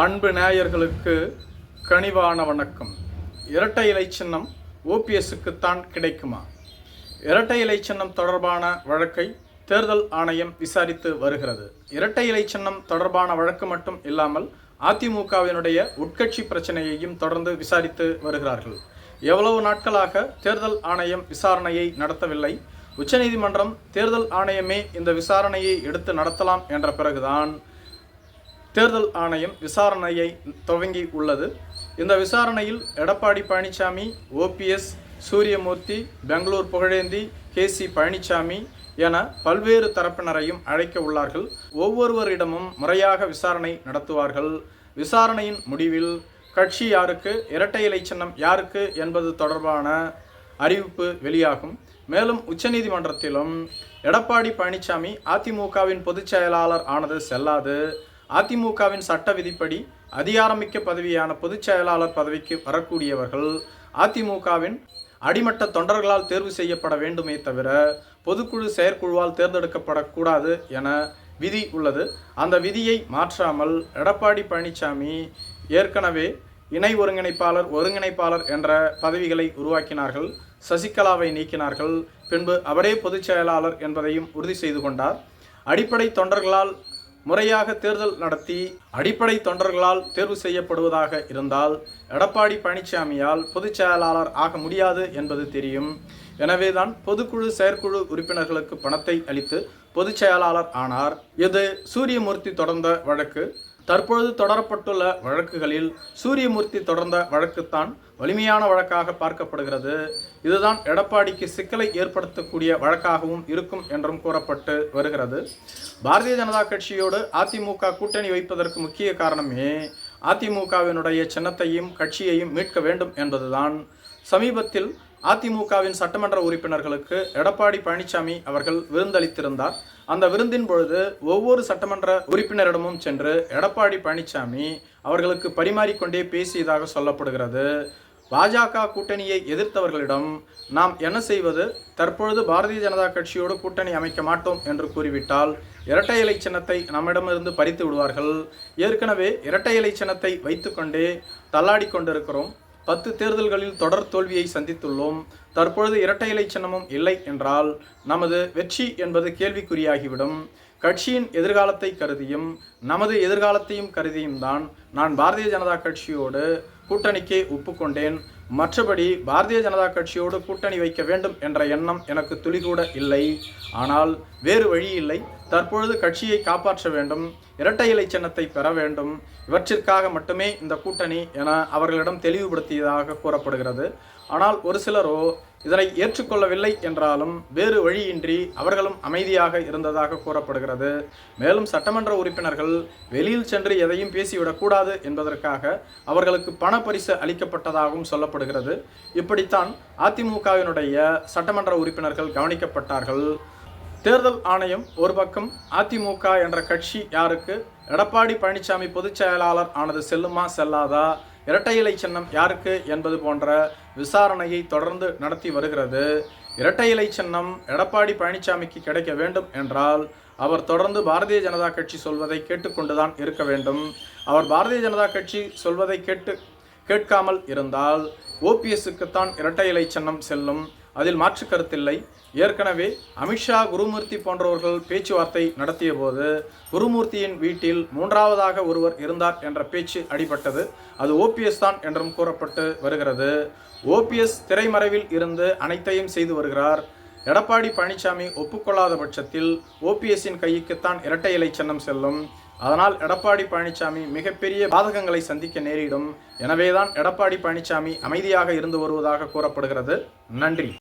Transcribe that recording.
அன்பு நேயர்களுக்கு கனிவான வணக்கம். இரட்டை இலை சின்னம் ஓபிஎஸ்க்குத்தான் கிடைக்குமா? இரட்டை இலை சின்னம் தொடர்பான வழக்கை தேர்தல் ஆணையம் விசாரித்து வருகிறது. இரட்டை இலை சின்னம் தொடர்பான வழக்கு மட்டும் இல்லாமல் அதிமுகவினுடைய உட்கட்சி பிரச்சனையையும் தொடர்ந்து விசாரித்து வருகிறார்கள். எவ்வளவு நாட்களாக தேர்தல் ஆணையம் விசாரணையை நடத்தவில்லை? உச்சநீதிமன்றம் தேர்தல் ஆணையமே இந்த விசாரணையை எடுத்து நடத்தலாம் என்ற பிறகுதான் தேர்தல் ஆணையம் விசாரணையை துவங்கி உள்ளது. இந்த விசாரணையில் Edappadi Palaniswami OPS Suriyamoorthy Bangalore Pugazhendhi K C Palaniswami என பல்வேறு தரப்பினரையும் அழைக்க உள்ளார்கள். ஒவ்வொருவரிடமும் முறையாக விசாரணை நடத்துவார்கள். விசாரணையின் முடிவில் கட்சி யாருக்கு இரட்டை இலை சின்னம் யாருக்கு என்பது தொடர்பான அறிவிப்பு வெளியாகும். மேலும் உச்சநீதிமன்றத்திலும் எடப்பாடி பழனிசாமி அதிமுகவின் பொதுச் செயலாளர் ஆனது செல்லாது. அதிமுகவின் சட்ட விதிப்படி அதிகாரமிக்க பதவியான பொதுச் செயலாளர் பதவிக்கு வரக்கூடியவர்கள் அதிமுகவின் அடிமட்ட தொண்டர்களால் தேர்வு செய்யப்பட வேண்டுமே தவிர பொதுக்குழு செயற்குழுவால் தேர்ந்தெடுக்கப்படக்கூடாது என விதி உள்ளது. அந்த விதியை மாற்றாமல் எடப்பாடி பழனிசாமி ஏற்கனவே இணை ஒருங்கிணைப்பாளர் ஒருங்கிணைப்பாளர் என்ற பதவிகளை உருவாக்கினார்கள். சசிகலாவை நீக்கினார்கள். பின்பு அவரே பொதுச் செயலாளர் என்பதையும் உறுதி செய்து கொண்டார். அடிப்படை தொண்டர்களால் முறையாக தேர்தல் நடத்தி அடிப்படை தொண்டர்களால் தேர்வு செய்யப்படுவதாக இருந்தால் எடப்பாடி பழனிசாமியால் பொதுச் செயலாளர் ஆக முடியாது என்பது தெரியும். எனவேதான் பொதுக்குழு செயற்குழு உறுப்பினர்களுக்கு பணத்தை அளித்து பொதுச் செயலாளர் ஆனார். இது சூரியமூர்த்தி தொடர்ந்த வழக்கு. தற்பொழுது தொடரப்பட்டுள்ள வழக்குகளில் சூரியமூர்த்தி தொடர்ந்த வழக்குத்தான் வலிமையான வழக்காக பார்க்கப்படுகிறது. இதுதான் எடப்பாடிக்கு சிக்கலை ஏற்படுத்தக்கூடிய வழக்காகவும் இருக்கும் என்றும் கூறப்பட்டு வருகிறது. பாரதிய ஜனதா கட்சியோடு அதிமுக கூட்டணி வைப்பதற்கு முக்கிய காரணமே அதிமுகவினுடைய சின்னத்தையும் கட்சியையும் மீட்க வேண்டும் என்பதுதான். சமீபத்தில் அதிமுகவின் சட்டமன்ற உறுப்பினர்களுக்கு எடப்பாடி பழனிசாமி அவர்கள் விருந்தளித்திருந்தார். அந்த விருந்தின் பொழுது ஒவ்வொரு சட்டமன்ற உறுப்பினரிடமும் சென்று எடப்பாடி பழனிசாமி அவர்களுக்கு பரிமாறிக்கொண்டே பேசியதாக சொல்லப்படுகிறது. பாஜக கூட்டணியை எதிர்த்தவர்களிடம் நாம் என்ன செய்வது? தற்பொழுது பாரதிய ஜனதா கட்சியோடு கூட்டணி அமைக்க மாட்டோம் என்று கூறிவிட்டால் இரட்டை இலை சின்னத்தை நம்மிடமிருந்து பறித்து விடுவார்கள். ஏற்கனவே இரட்டை இலை சின்னத்தை வைத்துக்கொண்டே தள்ளாடி கொண்டிருக்கிறோம் பத்து தேர்தல்களில் தொடர் தோல்வியை சந்தித்துள்ளோம். தற்பொழுது இரட்டை இலை சின்னமும் இல்லை என்றால் நமது வெற்றி என்பது கேள்விக்குறியாகிவிடும். கட்சியின் எதிர்காலத்தை கருதியும் நமது எதிர்காலத்தையும் கருதியும் தான் நான் பாரதிய ஜனதா கட்சியோடு கூட்டணிக்கு ஒப்புக்கொண்டேன். மற்றபடி பாரதிய ஜனதா கட்சியோடு கூட்டணி வைக்க வேண்டும் என்ற எண்ணம் எனக்கு துளிகூட இல்லை. ஆனால் வேறு வழி இல்லை. தற்பொழுது கட்சியை காப்பாற்ற வேண்டும் இரட்டை இலை சின்னத்தை பெற வேண்டும். இவற்றிற்காக மட்டுமே இந்த கூட்டணி என அவர்களிடம் தெளிவுபடுத்தியதாக கூறப்படுகிறது. ஆனால் ஒரு சிலரோ இதனை ஏற்றுக்கொள்ளவில்லை என்றாலும் வேறு வழியின்றி அவர்களும் அமைதியாக இருந்ததாக கூறப்படுகிறது. மேலும் சட்டமன்ற உறுப்பினர்கள் வெளியில் சென்று எதையும் பேசிவிடக்கூடாது என்பதற்காக அவர்களுக்கு பண பரிசு அளிக்கப்பட்டதாகவும் சொல்லப்படுகிறது. இப்படித்தான் அதிமுகவினுடைய சட்டமன்ற உறுப்பினர்கள் கவனிக்கப்பட்டார்கள். தேர்தல் ஆணையம் ஒரு பக்கம் அதிமுக என்ற கட்சி யாருக்கு? எடப்பாடி பழனிசாமி பொதுச் செயலாளர் ஆனது செல்லுமா செல்லாதா? இரட்டை இலை சின்னம் யாருக்கு என்பது போன்ற விசாரணையை தொடர்ந்து நடத்தி வருகிறது. இரட்டை இலை சின்னம் எடப்பாடி பழனிசாமிக்கு கிடைக்க வேண்டும் என்றால் அவர் தொடர்ந்து பாரதிய ஜனதா கட்சி சொல்வதை கேட்டுக்கொண்டுதான் இருக்க வேண்டும். அவர் பாரதிய ஜனதா கட்சி சொல்வதை கேட்டு கேட்காமல் இருந்தால் ஓபிஎஸ்க்குத்தான் இரட்டை இலை சின்னம் செல்லும். அதில் மாற்று கருத்தில்லை. ஏற்கனவே அமித்ஷா குருமூர்த்தி போன்றவர்கள் பேச்சுவார்த்தை நடத்திய போது குருமூர்த்தியின் வீட்டில் மூன்றாவதாக ஒருவர் இருந்தார் என்ற பேச்சு அடிபட்டது. அது ஓபிஎஸ் தான் என்றும் கூறப்பட்டு வருகிறது. ஓபிஎஸ் திரைமறைவில் இருந்து அனைத்தையும் செய்து வருகிறார். எடப்பாடி பழனிசாமி ஒப்புக்கொள்ளாத பட்சத்தில் ஓபிஎஸ்ஸின் கைக்குத்தான் இரட்டை இலை சின்னம் செல்லும். அதனால் எடப்பாடி பழனிசாமி மிகப்பெரிய பாதகங்களை சந்திக்க நேரிடும். எனவேதான் எடப்பாடி பழனிசாமி அமைதியாக இருந்து வருவதாக கூறப்படுகிறது. நன்றி.